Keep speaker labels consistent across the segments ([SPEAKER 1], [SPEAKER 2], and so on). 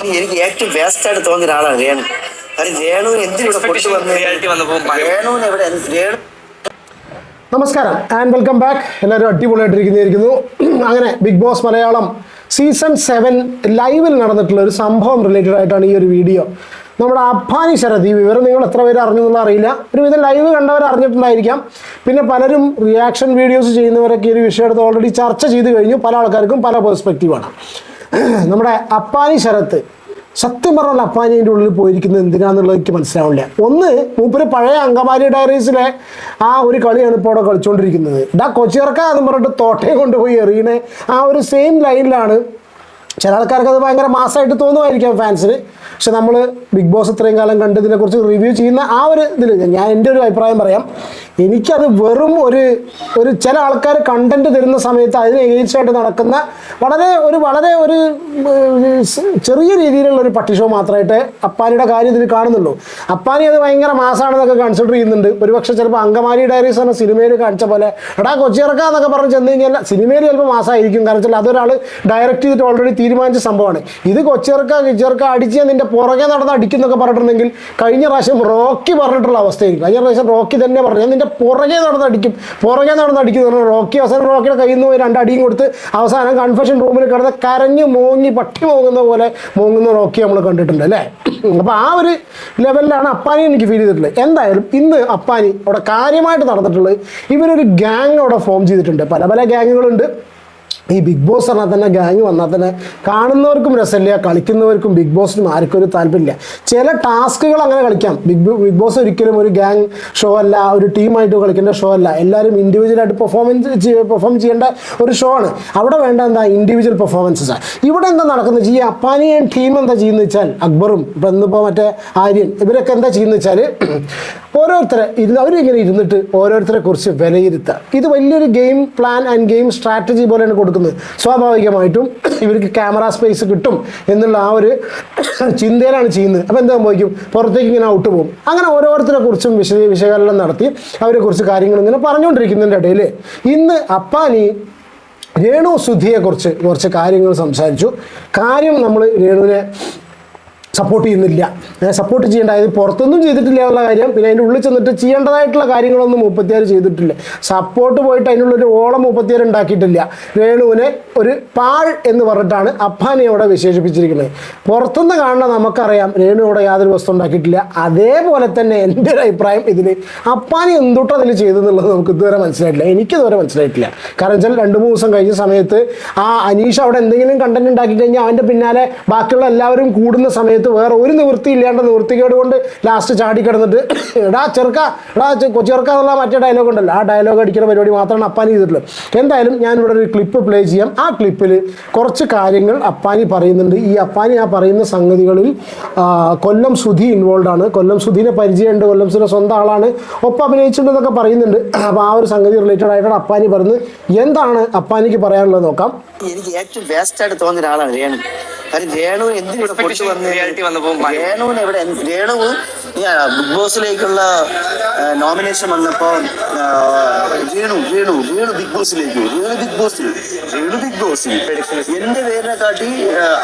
[SPEAKER 1] എനിക്ക് ഏറ്റവും വേസ്റ്റ് ആയിട്ട് തോന്നിയ ഒരാളാണ് രേണു. കാര്യം
[SPEAKER 2] രേണു ഭയം.
[SPEAKER 1] രേണുവിന് എവിടെ രേണു
[SPEAKER 3] നമസ്കാരം ആൻഡ് വെൽക്കം ബാക്ക് എല്ലാവരും അടിപൊളിയായിട്ടിരിക്കുന്നതായിരിക്കുന്നു. അങ്ങനെ big boss Malayalam season seven ലൈവിൽ നടന്നിട്ടുള്ള ഒരു സംഭവം റിലേറ്റഡ് ആയിട്ടാണ് ഈ ഒരു വീഡിയോ നമ്മുടെ അഭാനി ശരത് ഈ വിവരം നിങ്ങൾ എത്ര പേര് അറിഞ്ഞു എന്നുള്ള അറിയില്ല. ഒരുവിധം ലൈവ് കണ്ടവർ അറിഞ്ഞിട്ടുണ്ടായിരിക്കാം. പിന്നെ പലരും റിയാക്ഷൻ വീഡിയോസ് ചെയ്യുന്നവരൊക്കെ ഈ ഒരു വിഷയം എടുത്ത് ഓൾറെഡി ചർച്ച ചെയ്ത് കഴിഞ്ഞു. പല ആൾക്കാർക്കും പല പെർസ്പെക്റ്റീവാണ് നമ്മുടെ അപ്പാനി ശരത്ത് സത്യം പറഞ്ഞാൽ അപ്പാനിയുടെ ഉള്ളിൽ പോയിരിക്കുന്നത് എന്തിനാന്നുള്ളത് എനിക്ക് മനസ്സിലാവില്ല. ഒന്ന് മൂപ്പര് പഴയ അങ്കമാലി ഡയറീസിലെ ആ ഒരു കളിയാണ് ഇപ്പോൾ അവിടെ കളിച്ചുകൊണ്ടിരിക്കുന്നത് ഡാ കൊച്ചിറക്ക എന്ന് പറഞ്ഞിട്ട് തോട്ടയെ കൊണ്ടുപോയി എറിയണേ. ആ ഒരു സെയിം ലൈനിലാണ് ചില ആൾക്കാർക്ക് അത് ഭയങ്കര മാസമായിട്ട് തോന്നുമായിരിക്കാം ഫാൻസിന്. പക്ഷെ നമ്മൾ ബിഗ് ബോസ് ഇത്രയും കാലം കണ്ടതിനെക്കുറിച്ച് റിവ്യൂ ചെയ്യുന്ന ആ ഒരു ഇതിൽ ഞാൻ എന്റെ ഒരു അഭിപ്രായം പറയാം. എനിക്കത് വെറും ഒരു ഒരു ചില ആൾക്കാർ കണ്ടന്റ് തരുന്ന സമയത്ത് അതിന് എഗെയിൻസ്റ്റായിട്ട് നടക്കുന്ന വളരെ ഒരു വളരെ ഒരു ചെറിയ രീതിയിലുള്ള ഒരു പട്ടി ഷോ മാത്രമായിട്ട് അപ്പാനിയുടെ കാര്യം ഇതിൽ കാണുന്നുള്ളൂ. അപ്പാനി അത് ഭയങ്കര മാസമാണെന്നൊക്കെ കൺസിഡർ ചെയ്യുന്നുണ്ട്. ഒരുപക്ഷെ ചിലപ്പോൾ അങ്കമാലി ഡയറീസ് എന്ന സിനിമയിൽ കാണിച്ച പോലെ എടാ കൊച്ചിറക്കാന്നൊക്കെ പറഞ്ഞ് ചെന്ന് കഴിഞ്ഞാൽ സിനിമയിൽ ചിലപ്പോൾ മാസമായിരിക്കും കാരണം വെച്ചാൽ അതൊരാൾ ഡയറക്റ്റ് ചെയ്തിട്ട് ഓൾറെഡി തീരുമാനിച്ച സംഭവമാണ്. ഇത് കൊച്ചേർക്ക കൊച്ചിയിറക്ക അടിച്ച് നിന്റെ പുറകെ നടന്ന് അടിക്കുന്നൊക്കെ പറഞ്ഞിട്ടുണ്ടെങ്കിൽ കഴിഞ്ഞ പ്രാവശ്യം റോക്കി പറഞ്ഞിട്ടുള്ള അവസ്ഥയായിരിക്കും. കഴിഞ്ഞ പ്രാവശ്യം റോക്കി തന്നെ പറഞ്ഞു നിന്റെ പുറകെ നടന്ന് അടിക്കും പുറകെ നടന്ന് അടിക്കും റോക്കി അവസാനം റോക്കിയുടെ കയ്യിൽ നിന്ന് പോയി രണ്ടടിയും കൊടുത്ത് അവസാനം കൺഫെഷൻ റൂമിൽ കിടന്ന് കരഞ്ഞ് മോങ്ങി പട്ടി മോങ്ങുന്ന പോലെ മോങ്ങുന്ന റോക്കി നമ്മൾ കണ്ടിട്ടുണ്ട് അല്ലേ? അപ്പോൾ ആ ഒരു ലെവലിലാണ് അപ്പാനി എനിക്ക് ഫീൽ ചെയ്തിട്ടുള്ളത്. എന്തായാലും ഇന്ന് അപ്പാനി അവിടെ കാര്യമായിട്ട് നടന്നിട്ടുള്ളത് ഇവരൊരു ഗ്യാങ് അവിടെ ഫോം ചെയ്തിട്ടുണ്ട്. പല പല ഗ്യാങ്ങുകളുണ്ട് ഈ ബിഗ് ബോസ് പറഞ്ഞാൽ തന്നെ ഗാങ് വന്നാൽ തന്നെ കാണുന്നവർക്കും രസമില്ല കളിക്കുന്നവർക്കും ബിഗ് ബോസിനും ആർക്കും ഒരു താല്പര്യമില്ല. ചില ടാസ്കുകൾ അങ്ങനെ കളിക്കാം. ബിഗ് ബിഗ് ബോസ് ഒരിക്കലും ഒരു ഗാങ് ഷോ അല്ല ഒരു ടീമായിട്ട് കളിക്കേണ്ട ഷോ അല്ല. എല്ലാവരും ഇൻഡിവിജ്വലായിട്ട് പെർഫോമൻസ് പെർഫോം ചെയ്യേണ്ട ഒരു ഷോ ആണ്. അവിടെ വേണ്ട എന്താ? ഇൻഡിവിജ്വൽ പെർഫോമൻസസ് ഇവിടെ എന്താ നടക്കുന്നത്? ഈ അപ്പാനിയൻ ടീം എന്താ ചെയ്യുന്നത് വെച്ചാൽ? അക്ബറും ഇപ്പം ഇന്നിപ്പോൾ മറ്റേ ആര്യൻ ഇവരൊക്കെ എന്താ ചെയ്യുന്നത് വെച്ചാൽ ഓരോരുത്തരെ ഇരുന്ന് അവരിങ്ങനെ ഇരുന്നിട്ട് ഓരോരുത്തരെ കുറിച്ച് വിലയിരുത്തുക. ഇത് വലിയൊരു game plan and game strategy പോലെയാണ് കൊടുക്കുന്നത്. സ്വാഭാവികമായിട്ടും ഇവർക്ക് ക്യാമറ സ്പേസ് കിട്ടും എന്നുള്ള ആ ഒരു ചിന്തയിലാണ് ചെയ്യുന്നത്. അപ്പോൾ എന്താ സംഭവിക്കും? പുറത്തേക്ക് ഇങ്ങനെ ഔട്ട് പോകും. അങ്ങനെ ഓരോരുത്തരെ കുറിച്ചും വിശ വിശകലനം നടത്തി അവരെ കുറിച്ച് കാര്യങ്ങൾ ഇങ്ങനെ പറഞ്ഞുകൊണ്ടിരിക്കുന്നതിന്റെ ഇടയിൽ ഇന്ന് അപ്പാനി രേണു സുധിയെക്കുറിച്ച് കുറച്ച് കാര്യങ്ങൾ സംസാരിച്ചു. കാര്യം നമ്മൾ രേണുവിനെ സപ്പോർട്ട് ചെയ്യുന്നില്ല. സപ്പോർട്ട് ചെയ്യേണ്ട. അതായത് പുറത്തൊന്നും ചെയ്തിട്ടില്ല എന്നുള്ള കാര്യം പിന്നെ അതിന്റെ ഉള്ളിൽ ചെന്നിട്ട് ചെയ്യേണ്ടതായിട്ടുള്ള കാര്യങ്ങളൊന്നും മുപ്പത്തിയാറ് ചെയ്തിട്ടില്ല. സപ്പോർട്ട് പോയിട്ട് അതിനുള്ളൊരു ഓളം മുപ്പത്തിയാറ് ഉണ്ടാക്കിയിട്ടില്ല. രേണുവിനെ ഒരു പാൾ എന്ന് പറഞ്ഞിട്ടാണ് അപ്പാനെ അവിടെ വിശേഷിപ്പിച്ചിരിക്കുന്നത്. പുറത്തുനിന്ന് കാണുന്ന നമുക്കറിയാം രേണുവിടെ യാതൊരു വസ്തു ഉണ്ടാക്കിയിട്ടില്ല. അതേപോലെ തന്നെ എന്റെ ഒരു അഭിപ്രായം ഇതിന് അപ്പാനി എന്തുട്ട് അതിൽ ചെയ്തെന്നുള്ളത് നമുക്ക് ഇതുവരെ മനസ്സിലായിട്ടില്ല. എനിക്ക് ഇതുവരെ മനസ്സിലായിട്ടില്ല. കാരണം വെച്ചാൽ രണ്ട് മൂന്ന് ദിവസം കഴിഞ്ഞ സമയത്ത് ആ അനീഷ് അവിടെ എന്തെങ്കിലും കണ്ടന്റ് ഉണ്ടാക്കി കഴിഞ്ഞാൽ അവന്റെ പിന്നാലെ ബാക്കിയുള്ള എല്ലാവരും കൂടുന്ന സമയത്ത് വേറെ ഒരു നിവൃത്തി ഇല്ലാണ്ട് നിവൃത്തികേട് കൊണ്ട് ലാസ്റ്റ് ചാടി കിടന്നിട്ട് എടാ ചെറുക്ക എടാ ചെറുക്ക എന്നുള്ള മറ്റേ ഡയലോഗ് ഉണ്ടല്ലോ. ആ ഡയലോഗ് അടിക്കുന്ന പരിപാടി മാത്രമാണ് അപ്പാനി ചെയ്തിട്ടുള്ളത് എന്തായാലും ഞാനിവിടെ ഒരു ക്ലിപ്പ് പ്ലേ ചെയ്യാം. ആ ക്ലിപ്പിൽ കുറച്ച് കാര്യങ്ങൾ അപ്പാനി പറയുന്നുണ്ട്. ഈ അപ്പാനി ആ പറയുന്ന സംഗതികളിൽ കൊല്ലം സുധി ഇൻവോൾവ് ആണ്. കൊല്ലം സുധീനെ പരിചയമുണ്ട്. കൊല്ലം സുധീനെ സ്വന്തം ആളാണ്. ഒപ്പം അഭിനയിച്ചിട്ടുണ്ടെന്നൊക്കെ പറയുന്നുണ്ട്. അപ്പോൾ ആ ഒരു സംഗതി റിലേറ്റഡ് ആയിട്ടാണ് അപ്പാനി പറയുന്നത്. എന്താണ് അപ്പാനിക്ക് പറയാനുള്ളത് നോക്കാം.
[SPEAKER 1] എനിക്ക് ഏറ്റവും ബെസ്റ്റ് ആയിട്ട് തോന്നുന്ന ഒരാളാണ് രേണു. കാര്യം രേണുവിന് എന്തിനൂടെ കൊണ്ടുവന്ന്
[SPEAKER 2] റിയാലിറ്റി വന്നപ്പോൾ.
[SPEAKER 1] രേണുവിന് എവിടെ രേണു ബിഗ് ബോസിലേക്കുള്ള നോമിനേഷൻ വന്നപ്പോ രേണു രേണു രേണു ബിഗ് ബോസിലേക്ക് രേണു ബിഗ് ബോസിൽ രേണു ബിഗ് ബോസിൽ എന്റെ പേരിനെ കാട്ടി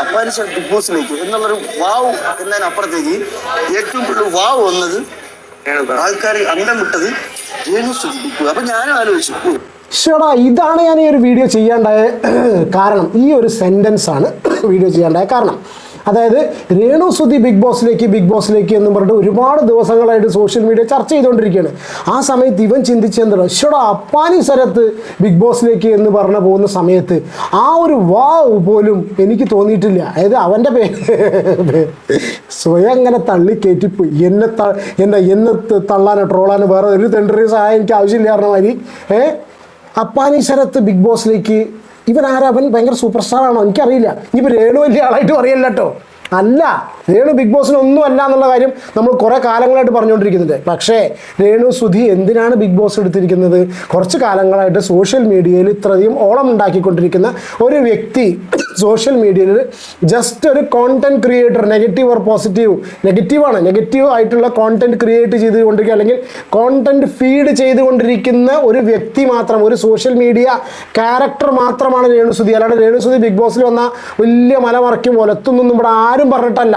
[SPEAKER 1] അപ്പാനി ബിഗ് ബോസിലേക്ക് എന്നുള്ളൊരു വാവ് എന്നതിനപ്പുറത്തേക്ക് ഏറ്റവും കൂടുതൽ വാവ് വന്നത് ആൾക്കാർ അന്തം വിട്ടത് രേണു ബോസ് അപ്പൊ ഞാനും ആലോചിച്ചു
[SPEAKER 3] ഷടാ ഇതാണ് ഞാൻ ഈ ഒരു വീഡിയോ ചെയ്യാണ്ടായ കാരണം. ഈ ഒരു സെന്റൻസ് ആണ് വീഡിയോ ചെയ്യാണ്ടായ കാരണം. അതായത് രേണു സുധി ബിഗ് ബോസിലേക്ക് ബിഗ് ബോസിലേക്ക് എന്ന് പറഞ്ഞിട്ട് ഒരുപാട് ദിവസങ്ങളായിട്ട് സോഷ്യൽ മീഡിയ ചർച്ച ചെയ്തുകൊണ്ടിരിക്കുകയാണ് ആ സമയത്ത് ഇവൻ ചിന്തിച്ചെന്താണ് ഷടാ അപ്പാനി സ്ഥലത്ത് ബിഗ് ബോസിലേക്ക് എന്ന് പറഞ്ഞ പോകുന്ന സമയത്ത് ആ ഒരു വാവ് പോലും എനിക്ക് തോന്നിയിട്ടില്ല. അതായത് അവന്റെ പേര് സ്വയം അങ്ങനെ തള്ളി കയറ്റിപ്പോയി എന്നെ ത എന്നെ എന്നെ തള്ളാനോ ട്രോളാനോ വേറെ ഒരു തെണ്ടറി സഹായം എനിക്ക് ആവശ്യമില്ല മാതിരി. ഏഹ് അപ്പാനി ശരത്ത് ബിഗ് ബോസിലേക്ക്. ഇവൻ ആരാ അവൻ ഭയങ്കര സൂപ്പർ സ്റ്റാർ ആണോ? എനിക്കറിയില്ല. ഇനിയിപ്പോൾ രേണു വലിയ ആളായിട്ട് അറിയില്ല കേട്ടോ അല്ല രേണു ബിഗ് ബോസിന് ഒന്നും അല്ല എന്നുള്ള കാര്യം നമ്മൾ കുറേ കാലങ്ങളായിട്ട് പറഞ്ഞുകൊണ്ടിരിക്കുന്നുണ്ട്. പക്ഷേ രേണു സുധി എന്തിനാണ് ബിഗ് ബോസ് എടുത്തിരിക്കുന്നത്? കുറച്ച് കാലങ്ങളായിട്ട് സോഷ്യൽ മീഡിയയിൽ ഇത്രയധികം ഓളം ഉണ്ടാക്കിക്കൊണ്ടിരിക്കുന്ന ഒരു വ്യക്തി സോഷ്യൽ മീഡിയയിൽ ജസ്റ്റ് ഒരു content creator negative or positive നെഗറ്റീവാണ് നെഗറ്റീവ് ആയിട്ടുള്ള കോണ്ടന്റ് ക്രിയേറ്റ് ചെയ്തുകൊണ്ടിരിക്കുക അല്ലെങ്കിൽ കോണ്ടന്റ് ഫീഡ് ചെയ്തുകൊണ്ടിരിക്കുന്ന ഒരു വ്യക്തി മാത്രം ഒരു സോഷ്യൽ മീഡിയ ക്യാരക്ടർ മാത്രമാണ് രേണുസുതി അല്ലാണ്ട് രേണുസുതി ബിഗ് ബോസിൽ വന്ന വലിയ മലമറയ്ക്കും ഒലത്തൊന്നും ഇവിടെ ആരും ആരും പറഞ്ഞിട്ടല്ല.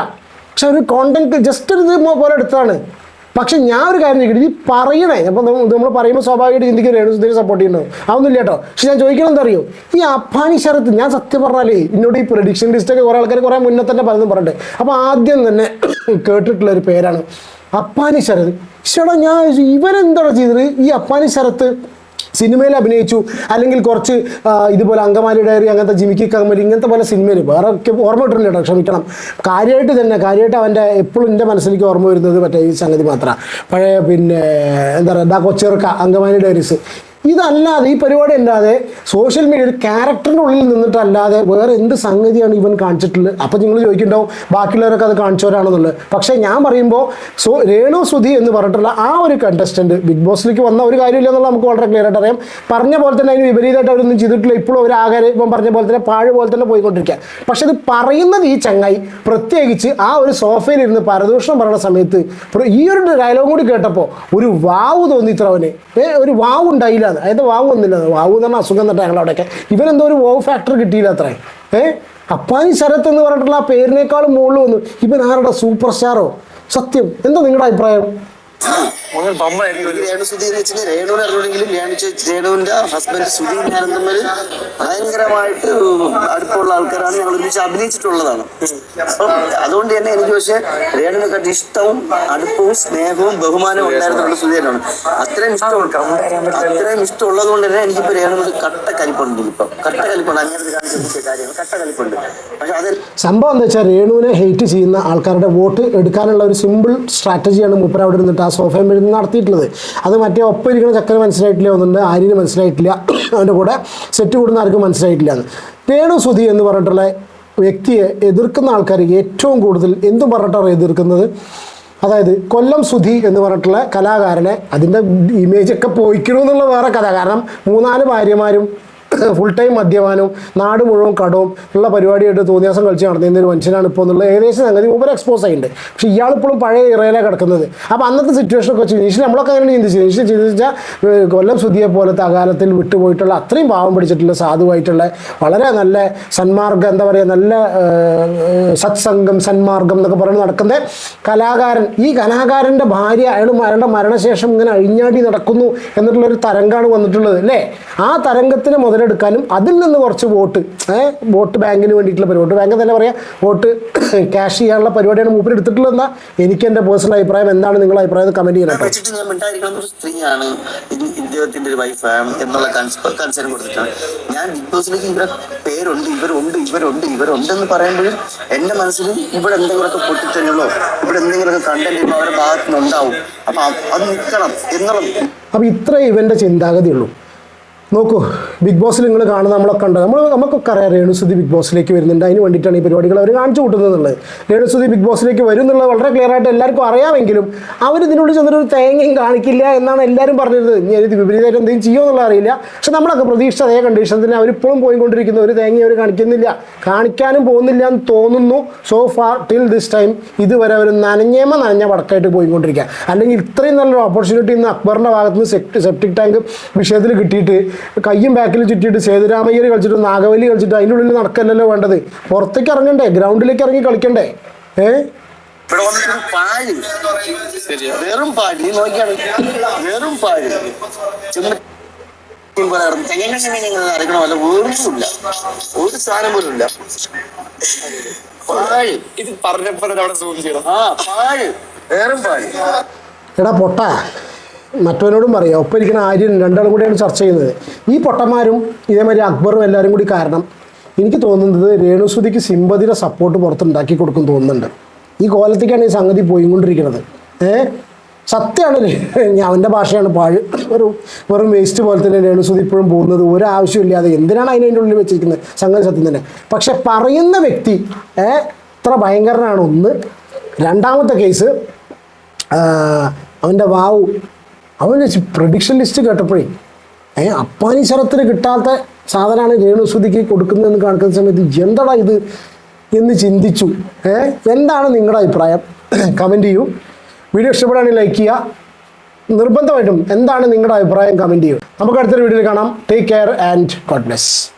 [SPEAKER 3] പക്ഷെ ഒരു കോണ്ടന്റ് ജസ്റ്റ് ഒരു ഇത് പോലെ എടുത്തതാണ്. പക്ഷെ ഞാൻ ഒരു കാര്യം ചോദിക്കട്ടെ? ഈ പറയണേ. അപ്പം നമ്മൾ പറയുമ്പോൾ സ്വാഭാവികമായിട്ട് ചിന്തിക്കും രേണുസുന്ദരി സപ്പോർട്ട് ചെയ്യുന്നത് അതൊന്നുമില്ല കേട്ടോ. പക്ഷെ ഞാൻ ചോദിക്കണം എന്താ അറിയോ? ഈ അഫാനി ശരത്ത് ഞാൻ സത്യം പറഞ്ഞാലേ എന്നോട് ഈ പ്രഡിക്ഷൻ ലിസ്റ്റൊക്കെ കുറേ ആൾക്കാർ കുറേ മുന്നേ തന്നെ പലതും പറഞ്ഞിട്ട് അപ്പോൾ ആദ്യം തന്നെ കേട്ടിട്ടുള്ള ഒരു പേരാണ് അപ്പാനി ശരത്. ചേട്ടാ ഞാൻ ഇവരെന്താണ് ചെയ്തത്? ഈ അപ്പാനി ശരത്ത് സിനിമയിൽ അഭിനയിച്ചു അല്ലെങ്കിൽ കുറച്ച് ഇതുപോലെ അങ്കമാലി ഡയറി അങ്ങനത്തെ ജിമിക്കി കമ്മലി ഇങ്ങനത്തെ പോലെ സിനിമയിൽ വേറെ ഒക്കെ ഓർമ്മ കിട്ടുന്നില്ല കേട്ടോ ക്ഷമിക്കണം. കാര്യമായിട്ട് തന്നെ കാര്യമായിട്ട് അവന്റെ എപ്പോഴും എന്റെ മനസ്സിലേക്ക് ഓർമ്മ വരുന്നത് മറ്റേ ഈ സംഗതി മാത്രമാണ്. പഴയ പിന്നെ എന്താ പറയുക ദാ കൊച്ചിറക്ക അങ്കമാലി ഡയറീസ്. ഇതല്ലാതെ ഈ പരിപാടി അല്ലാതെ സോഷ്യൽ മീഡിയ ഒരു ക്യാരക്ടറിന്റെ ഉള്ളിൽ നിന്നിട്ടല്ലാതെ വേറെ എന്ത് സംഗതിയാണ് ഇവൻ കാണിച്ചിട്ടുള്ളത്? അപ്പം നിങ്ങൾ ചോദിക്കുന്നുണ്ടാവും ബാക്കിയുള്ളവരൊക്കെ അത് കാണിച്ചവരാണെന്നുള്ളത്. പക്ഷേ ഞാൻ പറയുമ്പോൾ സോ രേണു സുധി എന്ന് പറഞ്ഞിട്ടുള്ള ആ ഒരു കണ്ടസ്റ്റന്റ് ബിഗ് ബോസിലേക്ക് വന്ന ഒരു കാര്യമില്ല എന്നുള്ളത് നമുക്ക് വളരെ ക്ലിയർ ആയിട്ട് അറിയാം. പറഞ്ഞ പോലെ തന്നെ അതിന് വിപരീതമായിട്ട് അവരൊന്നും ചെയ്തിട്ടില്ല. ഇപ്പോഴും ഒരു ആകാരം ഇപ്പം പറഞ്ഞ പോലെ തന്നെ പാഴ് പോലെ തന്നെ പോയിക്കൊണ്ടിരിക്കുക. പക്ഷേ ഇത് പറയുന്നത് ഈ ചങ്ങായി പ്രത്യേകിച്ച് ആ ഒരു സോഫയിലിരുന്ന് പരദൂഷണം പറയുന്ന സമയത്ത് ഈ ഒരു ഡയലോഗ് കൂടി കേട്ടപ്പോൾ ഒരു വാവ് തോന്നി ഇത്ര അവന് ഒരു വാവ് ഉണ്ടായില്ല അത് അതായത് വാവ് വന്നില്ല വാവ് എന്ന് പറഞ്ഞാൽ അസുഖം എന്നിട്ട് ഞങ്ങളവിടെയൊക്കെ ഇവരെന്തോ ഒരു വാവ് ഫാക്ടർ കിട്ടിയില്ല അത്രേ. ഏ? അപ്പാനി ശരത്ത് എന്ന് പറഞ്ഞിട്ടുള്ള ആ പേരിനേക്കാളും മുകളിൽ വന്നു. ഇവൻ ആരുടെ സൂപ്പർ സ്റ്റാറോ സത്യം. എന്താ നിങ്ങളുടെ അഭിപ്രായം?
[SPEAKER 2] ബമ്മായിരിക്കും
[SPEAKER 1] എനിക്ക് രേണു സുധി എന്ന് വെച്ചാൽ രേണുവിനെ അറിഞ്ഞെങ്കിലും രേണു രേണുവിന്റെ ഹസ്ബൻഡ് സുധി ഞാനും തമ്മിൽ ഭയങ്കരമായിട്ട് അടുപ്പമുള്ള ആൾക്കാരാണ്. ഞങ്ങൾ ഒരുമിച്ച് അഭിനയിച്ചിട്ടുള്ളതാണ്. അപ്പം അതുകൊണ്ട് തന്നെ എനിക്ക് പക്ഷേ രേണുവിനെ കണ്ട ഇഷ്ടവും അടുപ്പവും സ്നേഹവും ബഹുമാനവും ഉണ്ടായിരുന്നുള്ള സുധീരനാണ്. അത്രയും ഇഷ്ടം അത്രയും ഇഷ്ടമുള്ളത് കൊണ്ട് തന്നെ എനിക്കിപ്പോ രേണുവിന് കട്ട കലിപ്പുണ്ട് ഇപ്പം കട്ട കലിപ്പുണ്ട്. അങ്ങനെ കാണിച്ച കാര്യങ്ങൾ. കട്ട കലിപ്പുണ്ട്. പക്ഷെ അത്
[SPEAKER 3] സംഭവം എന്താ വെച്ചാൽ രേണുവിനെ ഹെയ്റ്റ് ചെയ്യുന്ന ആൾക്കാരുടെ വോട്ട് എടുക്കാനുള്ള ഒരു സിമ്പിൾ സ്ട്രാറ്റജിയാണ് മുപ്പര അവിടെ ഇരുന്നിട്ട് ആ ഇരുന്ന് നടത്തിയിട്ടുള്ളത്. അത് മറ്റേ ഒപ്പം ഇരിക്കുന്ന ചക്കന് മനസ്സിലായിട്ടില്ല ഒന്നുണ്ട് ആര്യന് മനസ്സിലായിട്ടില്ല. അവന്റെ കൂടെ സെറ്റ് കൂടുന്ന ആർക്കും മനസ്സിലായിട്ടില്ല എന്ന്. രേണു സുധി എന്ന് പറഞ്ഞിട്ടുള്ള വ്യക്തിയെ എതിർക്കുന്ന ആൾക്കാർ ഏറ്റവും കൂടുതൽ എന്തും പറഞ്ഞിട്ടാണ് എതിർക്കുന്നത്? അതായത് കൊല്ലം സുധി എന്ന് പറഞ്ഞിട്ടുള്ള കലാകാരനെ അതിന്റെ ഇമേജൊക്കെ പോയിക്കണമെന്നുള്ള വേറെ കഥ. കാരണം മൂന്നാൽ ഭാര്യമാരും ഫുൾ ടൈം മദ്യപാനവും നാട് മുഴുവൻ കടവും ഉള്ള പരിപാടിയായിട്ട് തോന്നിയാസം കളിച്ച് നടന്നിരുന്ന ഒരു മനുഷ്യനാണ് ഇപ്പോൾ എന്നുള്ളത് ഏകദേശം സംഗതി ഓവർ എക്സ്പോസ് ആയിട്ടുണ്ട്. പക്ഷേ ഇയാളിപ്പോഴും പഴയ ഇറയിലാണ് കിടക്കുന്നത്. അപ്പോൾ അന്നത്തെ സിറ്റുവേഷൻ ഒക്കെ വെച്ച് ഇനിഷ്യൽ നമ്മളൊക്കെ അങ്ങനെ ചിന്തിച്ചു ഇനിഷ്യൽ ചിന്തിച്ചാൽ കൊല്ലം സുധിയെ പോലത്തെ അകാലത്തിൽ വിട്ടുപോയിട്ടുള്ള അത്രയും പാവം പിടിച്ചിട്ടുള്ള സാധുവായിട്ടുള്ള വളരെ നല്ല സന്മാർഗം എന്താ പറയുക നല്ല സത്സംഗം സന്മാർഗം എന്നൊക്കെ പറഞ്ഞ് നടക്കുന്ന കലാകാരൻ. ഈ കലാകാരന്റെ ഭാര്യ അയാൾ അയാളുടെ മരണശേഷം ഇങ്ങനെ അഴിഞ്ഞാടി നടക്കുന്നു എന്നിട്ടുള്ളൊരു തരംഗമാണ് വന്നിട്ടുള്ളത് അല്ലേ? ആ തരംഗത്തിന് മുതലെടുക്കാനും അതിൽ നിന്ന് കുറച്ച് വോട്ട് വോട്ട് ബാങ്കിന് വേണ്ടിയിട്ടുള്ള പരിപാടി. വോട്ട് ബാങ്ക് തന്നെ പറയാം വോട്ട് ക്യാഷ് ചെയ്യാനുള്ള പരിപാടിയാണ് മൂപ്പർ എടുത്തിട്ടുള്ളത് എന്നാ എനിക്ക് എന്റെ പേഴ്സണൽ അഭിപ്രായം എന്താണ് നിങ്ങളുടെ അഭിപ്രായം കമന്റ് ചെയ്യണം
[SPEAKER 1] സ്ത്രീയാണ് ഇദ്ദേഹത്തിന്റെ ഒരു വൈഫാണ് എന്നുള്ള കൺസേൺ കൊടുത്തിട്ടാണ്. ഞാൻ ബിഗ് ബോസിലേക്ക് ഇവരെ പേരുണ്ട് ഇവരുണ്ട് ഇവരുണ്ട് ഇവരുണ്ടെന്ന് പറയുമ്പോഴും എന്റെ മനസ്സിൽ ഇവിടെ എന്തെങ്കിലുമൊക്കെ പൊട്ടിത്തെറികളോ ഇവിടെ എന്തെങ്കിലുമൊക്കെ കണ്ടന്റ് അവരുടെ ഭാഗത്തുനിന്നുണ്ടാവും അപ്പൊ അത് നിൽക്കണം എന്നുള്ള
[SPEAKER 3] അപ്പോൾ ഇത്ര ഇവന്റെ ചിന്താഗതിയുള്ളൂ. നോക്കൂ ബിഗ് ബോസിൽ നിങ്ങൾ കാണുന്ന നമ്മളൊക്കെ ഉണ്ട് നമ്മൾ നമുക്കൊക്കെ അറിയാം രേണുസുതി ബിഗ് ബോസിലേക്ക് വരുന്നുണ്ട്. അതിന് വേണ്ടിയിട്ടാണ് ഈ പരിപാടികൾ അവർ കാണിച്ചു കൂട്ടുന്നുള്ളത് രേണുസുതി ബിഗ് ബോസിലേക്ക് വരും എന്നുള്ളത് വളരെ ക്ലിയർ ആയിട്ട് എല്ലാവർക്കും അറിയാമെങ്കിലും അവർ ഇതിനോട് ചെന്നൊരു തേങ്ങയും കാണിക്കില്ല എന്നാണ് എല്ലാവരും പറഞ്ഞിരുന്നത്. ഇനി ഇത് വിപരീതമായിട്ട് എന്തെങ്കിലും ചെയ്യുമോ എന്നുള്ള അറിയില്ല. പക്ഷെ നമ്മളൊക്കെ പ്രതീക്ഷിച്ച അതേ കണ്ടീഷൻ തന്നെ അവരിപ്പോഴും പോയിക്കൊണ്ടിരിക്കുന്ന. ഒരു തേങ്ങ അവർ കാണിക്കുന്നില്ല. കാണിക്കാനും പോകുന്നില്ല എന്ന് തോന്നുന്നു. So far till this time ഇതുവരെ അവർ നനഞ്ഞേമ നനഞ്ഞ വടക്കായിട്ട് പോയിക്കൊണ്ടിരിക്കുക. അല്ലെങ്കിൽ ഇത്രയും നല്ലൊരു ഓപ്പർച്യൂണിറ്റി ഇന്ന് അക്ബറിന്റെ ഭാഗത്ത് നിന്ന് സെപ്റ്റിക് ടാങ്ക് വിഷയത്തിൽ കിട്ടിയിട്ട് കയ്യും ബാക്കിൽ ചുറ്റിയിട്ട് സേതുരാമയ്യർ കളിച്ചിട്ട് നാഗവലി കളിച്ചിട്ട് അതിന്റെ ഉള്ളിൽ നടക്കല്ലല്ലോ വേണ്ടത്. പുറത്തേക്ക് ഇറങ്ങണ്ടേ? ഗ്രൗണ്ടിലേക്ക് ഇറങ്ങി കളിക്കണ്ടേ? ഏ?
[SPEAKER 1] ഇവിടെ വന്നിട്ട് പാഴ്. വെറും പാഴ്. നീ നോക്കിയാണ്. വെറും പാഴ്. ചുമ്മാ പോലെ നടന്ന്. ചെങ്ങനെ ചെങ്ങനെ പോലെ? ഒന്നുമില്ല ഒരു സാധനം പോലും ഇല്ല. പാഴ്.
[SPEAKER 2] ഇത് അവിടെ സൂം ചെയ്യണം.
[SPEAKER 1] ആ പാഴ്. വെറും പാഴ്.
[SPEAKER 3] എടാ പൊട്ട. മറ്റവനോടും പറയാം. ഒപ്പം ഇരിക്കുന്ന ആര്യൻ രണ്ടാളും കൂടിയാണ് ചർച്ച ചെയ്യുന്നത്. ഈ പൊട്ടന്മാരും ഇതേമാതിരി അക്ബറും എല്ലാവരും കൂടി കാരണം എനിക്ക് തോന്നുന്നത് രേണുസുതിക്ക് സിമ്പതിയുടെ സപ്പോർട്ട് പുറത്തുണ്ടാക്കി കൊടുക്കും തോന്നുന്നുണ്ട്. ഈ കോലത്തേക്കാണ് ഈ സംഗതി പോയിക്കൊണ്ടിരിക്കുന്നത്. ഏ? സത്യമാണ് ഞാൻ അവന്റെ ഭാഷയാണ് പാഴ്. ഒരു വെറും വേസ്റ്റ് പോലെ തന്നെ രേണുസുതി ഇപ്പോഴും പോകുന്നത്. ഒരു ആവശ്യമില്ലാതെ എന്തിനാണ് അതിന്റെ ഉള്ളിൽ വെച്ചിരിക്കുന്നത്? സംഗതി സത്യം തന്നെ. പക്ഷെ പറയുന്ന വ്യക്തി ഏ ഇത്ര ഭയങ്കരനാണ്. ഒന്ന്. രണ്ടാമത്തെ കേസ് അവന്റെ വാവു. അവന്റെ പ്രഡിക്ഷൻ ലിസ്റ്റ് കേട്ടപ്പോഴേ ഏ അപ്പാനി ശരത്തിന് കിട്ടാത്ത സാധനമാണ് രേണുസുതിക്ക് കൊടുക്കുന്നതെന്ന് കാണിക്കുന്ന സമയത്ത് എന്താടാ ഇത്? എന്ന് ചിന്തിച്ചു. ഏ എന്താണ് നിങ്ങളുടെ അഭിപ്രായം? കമന്റ് ചെയ്യൂ. വീഡിയോ ഇഷ്ടപ്പെടുകയാണെങ്കിൽ ലൈക്ക് ചെയ്യുക. നിർബന്ധമായിട്ടും എന്താണ് നിങ്ങളുടെ അഭിപ്രായം? കമന്റ് ചെയ്യൂ. നമുക്ക് അടുത്തൊരു വീഡിയോയിൽ കാണാം. Take care and God bless